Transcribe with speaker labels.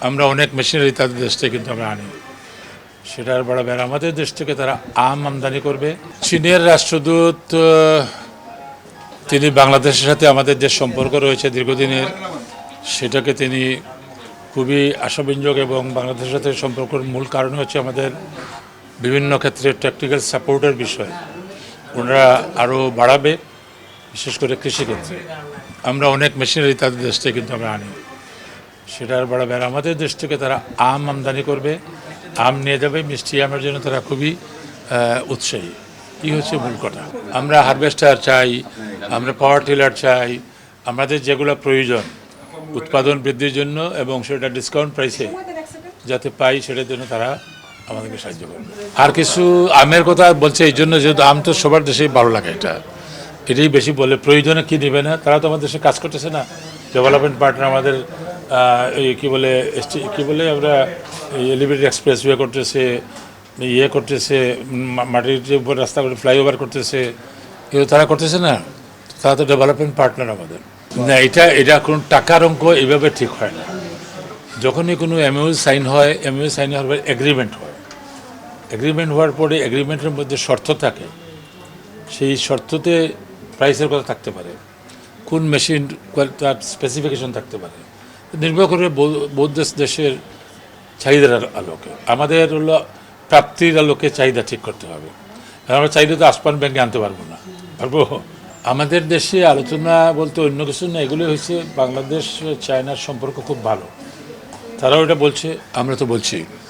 Speaker 1: আমরা অনেক মেশিনারি তাদের দেশ থেকে কিন্তু আমরা আনি। সেটার বড় ব্যাপার, আমাদের দেশ থেকে তারা আম আমদানি করবে। চীনের রাষ্ট্রদূত তিনি বাংলাদেশের সাথে আমাদের যে সম্পর্ক রয়েছে দীর্ঘদিনের, সেটাকে তিনি খুবই আশাব্যঞ্জক এবং বাংলাদেশের সাথে সম্পর্কের মূল কারণ হচ্ছে আমাদের বিভিন্ন ক্ষেত্রে টেকনিক্যাল সাপোর্টের বিষয়। ওনারা আরও বাড়াবে, বিশেষ করে কৃষিক্ষেত্রে। আমরা অনেক মেশিনারি তাদের দেশ থেকে কিন্তু আমরা আনি। সেটার বড় ব্যাপার। আমাদের দেশ থেকে তারা আম আমদানি করবে, আম নিয়ে যাবে, মিষ্টি আমের জন্য তারা খুবই উৎসাহী। এই হচ্ছে মূল কথা। আমরা হারভেস্টার চাই, আমরা পাওয়ার টিলার চাই, আমাদের যেগুলো প্রয়োজন, উৎপাদন বৃদ্ধির জন্য এবং সেটা ডিসকাউন্ট প্রাইসে যাতে পাই, সেটার জন্য তারা আমাদেরকে সাহায্য করবে। আর কিছু আমের কথা বলছে, এই জন্য যেহেতু আম তো সবার দেশেই ভালো লাগে এটা। এটাই বেশি বলে, প্রয়োজনে কি নেবে না? তারা তো আমাদের দেশে কাজ করতেছে না। ডেভেলপমেন্ট পার্টনার আমাদের কী বলে কী বলে আমরা এলিভেটেড এক্সপ্রেস ওয়ে করতেছে ইয়ে করতেছে মাটির যে উপর রাস্তা করে ফ্লাইওভার করতেছে, এগুলো তারা করতেছে না? তারা তো ডেভেলপমেন্ট পার্টনার আমাদের। না, এটা এটা কোনো টাকার অঙ্ক এইভাবে ঠিক হয় না। যখনই কোনো এমইউ সাইন হয় এমইউ সাইন হওয়ার পরে এগ্রিমেন্ট হয়। এগ্রিমেন্ট হওয়ার পরে এগ্রিমেন্টের মধ্যে শর্ত থাকে। সেই শর্ততে প্রাইসের কথা থাকতে পারে। কোন মেশিন তার স্পেসিফিকেশন থাকতে পারে। নির্ভর করে বৌদ্ধ দেশের চাহিদার আলোকে। আমাদের হলো প্রাপ্তির আলোকে চাহিদা ঠিক করতে হবে। কারণ আমরা চাহিদা তো আসপান ব্যাংকে আনতে পারব না। পারব? আমাদের দেশে আলোচনা বলতে অন্য কিছু না, এগুলো হয়েছে বাংলাদেশ চায়নার সম্পর্ক খুব ভালো। তারাও এটা বলছে, আমরা তো বলছি।